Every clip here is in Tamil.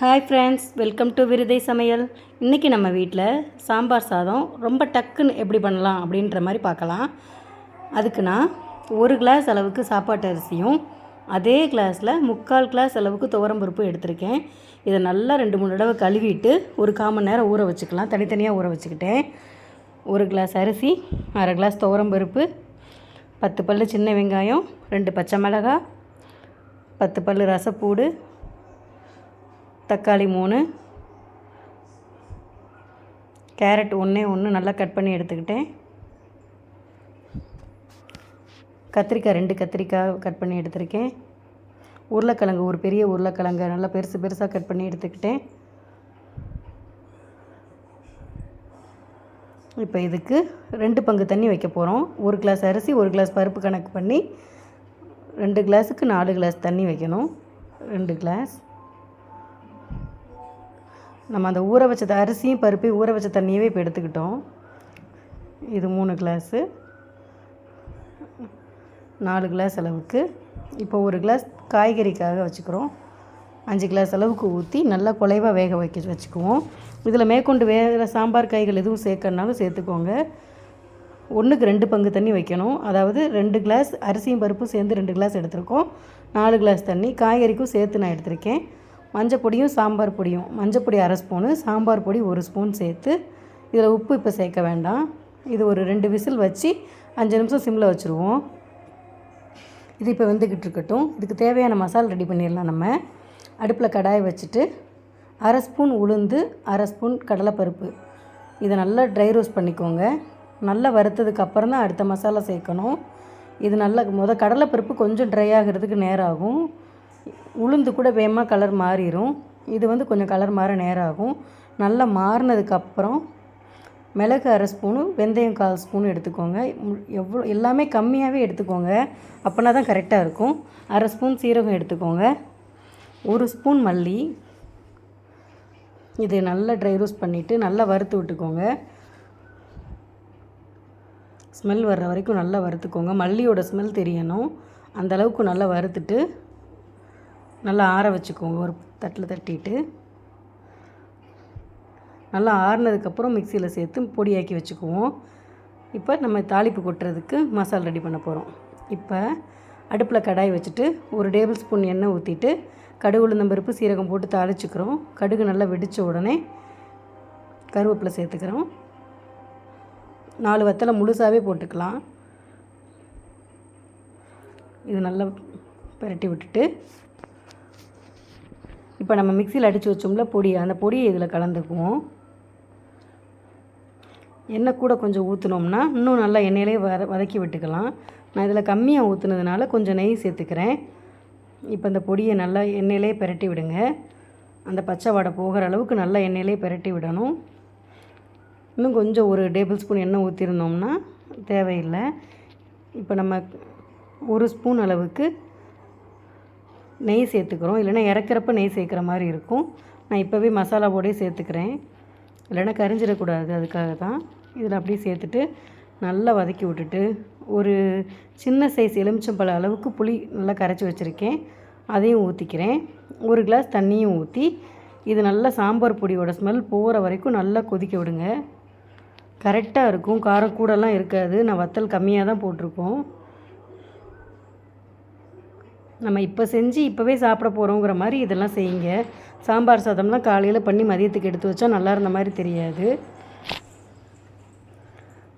ஹாய் ஃப்ரெண்ட்ஸ் வெல்கம் டு விருதை சமையல். இன்றைக்கி நம்ம வீட்டில் சாம்பார் சாதம் ரொம்ப டக்குன்னு எப்படி பண்ணலாம் அப்படின்ற மாதிரி பார்க்கலாம். அதுக்கு நான் ஒரு கிளாஸ் அளவுக்கு சாப்பாட்டு அரிசியும் அதே கிளாஸில் முக்கால் கிளாஸ் அளவுக்கு துவரம்பருப்பு எடுத்திருக்கேன். இதை நல்லா ரெண்டு மூணு தடவை கழுவிட்டு ஒரு கால் மணி நேரம் ஊற வச்சுக்கலாம். தனித்தனியாக ஊற வச்சுக்கிட்டேன். ஒரு கிளாஸ் அரிசி அரை கிளாஸ் துவரம்பருப்பு பத்து பல் சின்ன வெங்காயம் ரெண்டு பச்சை மிளகாய் பத்து பல் ரசப்பூடு தக்காளி மூணு. கேரட் ஒன்றே ஒன்று நல்லா கட் பண்ணி எடுத்துக்கிட்டேன். கத்திரிக்காய் ரெண்டு கத்திரிக்காய் கட் பண்ணி எடுத்திருக்கேன். உருளைக்கிழங்கு ஒரு பெரிய உருளைக்கிழங்கு நல்லா பெருசு பெருசாக கட் பண்ணி எடுத்துக்கிட்டேன். இப்போ இதுக்கு ரெண்டு பங்கு தண்ணி வைக்க போகிறோம் ஒரு கிளாஸ் அரிசி ஒரு கிளாஸ் பருப்பு கணக்கு பண்ணி ரெண்டு கிளாஸுக்கு நாலு கிளாஸ் தண்ணி வைக்கணும். ரெண்டு கிளாஸ். நம்ம அந்த ஊற வச்ச அரிசியும் பருப்பையும் ஊற வச்ச தண்ணியவே இப்போ எடுத்துக்கிட்டோம். இது மூணு கிளாஸு நாலு கிளாஸ் அளவுக்கு. இப்போ ஒரு கிளாஸ் காய்கறிக்காக வச்சுக்கிறோம். அஞ்சு கிளாஸ் அளவுக்கு ஊற்றி நல்லா குலைவாக வேக வைக்க வச்சுக்குவோம். இதில் மேற்கொண்டு வேறு சாம்பார் காய்கள் எதுவும் சேர்க்கறனாலும் சேர்த்துக்கோங்க. ஒன்றுக்கு ரெண்டு பங்கு தண்ணி வைக்கணும். அதாவது ரெண்டு கிளாஸ் அரிசியும் பருப்பும் சேர்ந்து ரெண்டு கிளாஸ் எடுத்திருக்கோம். நாலு கிளாஸ் தண்ணி. காய்கறிக்கும் சேர்த்து நான் எடுத்திருக்கேன். மஞ்சள் பொடியும் சாம்பார் பொடியும். மஞ்சள் பொடி அரை ஸ்பூனு சாம்பார் பொடி ஒரு ஸ்பூன் சேர்த்து இதில் உப்பு இப்போ சேர்க்க வேண்டாம். இது ஒரு ரெண்டு விசில் வச்சு அஞ்சு நிமிஷம் சிம்மில் வச்சுருவோம். இது இப்போ வெந்துக்கிட்டு இருக்கட்டும். இதுக்கு தேவையான மசாலா ரெடி பண்ணிடலாம் நம்ம. அடுப்பில் கடாயை வச்சுட்டு அரை ஸ்பூன் உளுந்து அரை ஸ்பூன் கடலைப்பருப்பு. இதை நல்லா ட்ரை ரோஸ்ட் பண்ணிக்கோங்க. நல்லா வறுத்ததுக்கு அப்புறம் தான் அடுத்த மசாலா சேர்க்கணும். இது நல்லா முத கடலைப்பருப்பு கொஞ்சம் ட்ரை ஆகிறதுக்கு நேரம் ஆகும். உளுந்து கூட வேகமாக கலர் மாறிடும் இது வந்து கொஞ்சம் கலர் மாற நேரம் ஆகும் நல்லா மாறினதுக்கப்புறம் மிளகு அரை ஸ்பூனு வெந்தயம் கால் ஸ்பூன் எடுத்துக்கோங்க. எவ்வளோ எல்லாமே கம்மியாகவே எடுத்துக்கோங்க. அப்போனா தான் கரெக்டாக இருக்கும். அரை ஸ்பூன் சீரகம் எடுத்துக்கோங்க. ஒரு ஸ்பூன் மல்லி. இது நல்லா ட்ரை ரோஸ்ட் பண்ணிவிட்டு நல்லா வறுத்து விட்டுக்கோங்க. ஸ்மெல் வர்ற வரைக்கும் நல்லா வறுத்துக்கோங்க. மல்லியோட ஸ்மெல் தெரியணும். அந்த அளவுக்கு நல்லா வறுத்துட்டு நல்லா ஆற வச்சுக்கோங்க ஒரு தட்டில் தட்டிட்டு. நல்லா ஆறுனதுக்கப்புறம் மிக்சியில் சேர்த்து பொடியாக்கி வச்சுக்குவோம். இப்போ நம்ம தாளிப்பு கொட்டுறதுக்கு மசாலா ரெடி பண்ண போகிறோம் இப்போ அடுப்பில் கடாய் வச்சுட்டு ஒரு டேபிள் ஸ்பூன் எண்ணெய் ஊற்றிட்டு கடுகு உளுந்தம்பருப்பு சீரகம் போட்டு தாளிச்சுக்கிறோம். கடுகு நல்லா வெடித்த உடனே கருவேப்பிலை சேர்த்துக்கிறோம். நாலு வத்தலை முழுசாகவே போட்டுக்கலாம். இது நல்லா பிரட்டி விட்டுட்டு இப்போ நம்ம மிக்சியில் அடித்து வச்சோம்ல பொடி அந்த பொடியை இதில் கலந்துக்குவோம். எண்ணெய் கூட கொஞ்சம் ஊற்றினோம்னா இன்னும் நல்லா எண்ணெயிலே வத வதக்கி விட்டுக்கலாம். நான் இதில் கம்மியாக ஊற்றுனதுனால கொஞ்சம் நெய் சேர்த்துக்கிறேன். இப்போ இந்த பொடியை நல்லா எண்ணெயிலே பெரட்டி விடுங்க. அந்த பச்சை வாடை போகிற அளவுக்கு நல்லா எண்ணெயிலே பெரட்டி விடணும். இன்னும் கொஞ்சம் ஒரு டேபிள் ஸ்பூன் எண்ணெய் ஊற்றிருந்தோம்னா தேவையில்லை. இப்போ நம்ம ஒரு ஸ்பூன் அளவுக்கு நெய் சேர்த்துக்கிறோம். இல்லைன்னா இறக்குறப்ப நெய் சேர்க்குற மாதிரி இருக்கும். நான் இப்போவே மசாலா போடே சேர்த்துக்கிறேன். இல்லைன்னா கரிஞ்சிடக்கூடாது அதுக்காக தான். இதில் அப்படியே சேர்த்துட்டு நல்லா வதக்கி விட்டுட்டு ஒரு சின்ன சைஸ் எலுமிச்சம்பழ அளவுக்கு புளி நல்லா கரைச்சி வச்சுருக்கேன். அதையும் ஊற்றிக்கிறேன் ஒரு கிளாஸ் தண்ணியும் ஊற்றி இது நல்லா சாம்பார் பொடியோட ஸ்மெல் போகிற வரைக்கும் நல்லா கொதிக்க விடுங்க. கரெக்டாக இருக்கும். காரம் கூடலாம் இருக்காது. நான் வத்தல் கம்மியாக தான் போட்டிருக்கோம். நம்ம இப்போ செஞ்சு இப்போவே சாப்பிட போகிறோங்கிற மாதிரி இதெல்லாம் செய்யுங்க. சாம்பார் சாதம்லாம் காலையில் பண்ணி மதியத்துக்கு எடுத்து வச்சா நல்லா இருந்த மாதிரி தெரியாது.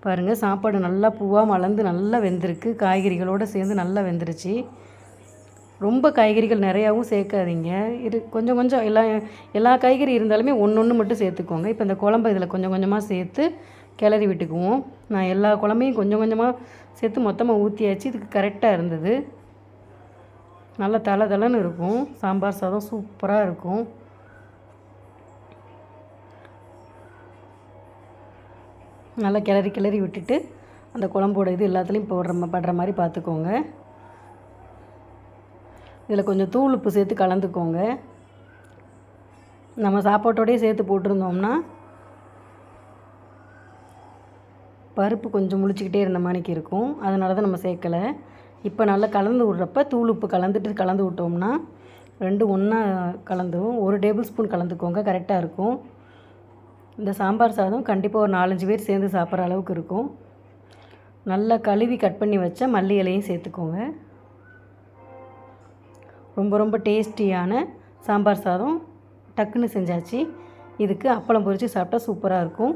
பாருங்கள் சாப்பாடு நல்லா பூவாக மலர்ந்து நல்லா வெந்திருக்கு. காய்கறிகளோடு சேர்ந்து நல்லா வெந்துருச்சு. ரொம்ப காய்கறிகள் நிறையாவும் சேர்க்காதீங்க. இது கொஞ்சம் கொஞ்சம் எல்லா எல்லா காய்கறி இருந்தாலுமே ஒன்று ஒன்று மட்டும் சேர்த்துக்கோங்க. இப்போ இந்த குழம்பு இதில் கொஞ்சம் கொஞ்சமாக சேர்த்து கிளறி விட்டுக்குவோம். நான் எல்லா குழம்பையும் கொஞ்சம் கொஞ்சமாக சேர்த்து மொத்தமாக ஊற்றியாச்சு இதுக்கு கரெக்டாக இருந்தது. நல்லா தலை தலைன்னு இருக்கும். சாம்பார் சாதம் சூப்பராக இருக்கும். நல்லா கிளறி கிளறி விட்டுட்டு அந்த குழம்போட இது எல்லாத்துலேயும் போடுற படுற மாதிரி பார்த்துக்கோங்க. இதில் கொஞ்சம் தூள் உப்பு சேர்த்து கலந்துக்கோங்க. நம்ம சாப்பாட்டோடையே சேர்த்து போட்டிருந்தோம்னா பருப்பு கொஞ்சம் முழிச்சிக்கிட்டே இருந்த மாதிரிக்கு இருக்கும். அதனால தான் நம்ம சேர்க்கலை. இப்போ நல்லா கலந்து விட்றப்ப தூள் உப்பு கலந்துட்டு கலந்து விட்டோம்னா ரெண்டு ஒன்றா கலந்துவோம் ஒரு டேபிள் ஸ்பூன் கலந்துக்கோங்க கரெக்டாக இருக்கும். இந்த சாம்பார் சாதம் கண்டிப்பாக ஒரு நாலஞ்சு பேர் சேர்ந்து சாப்பிட்ற அளவுக்கு இருக்கும். நல்லா கழுவி கட் பண்ணி வச்ச மல்லி இலையும் சேர்த்துக்கோங்க. ரொம்ப ரொம்ப டேஸ்டியான சாம்பார் சாதம் டக்குன்னு செஞ்சாச்சு. இதுக்கு அப்பளம் பொரித்து சாப்பிட்டா சூப்பராக இருக்கும்.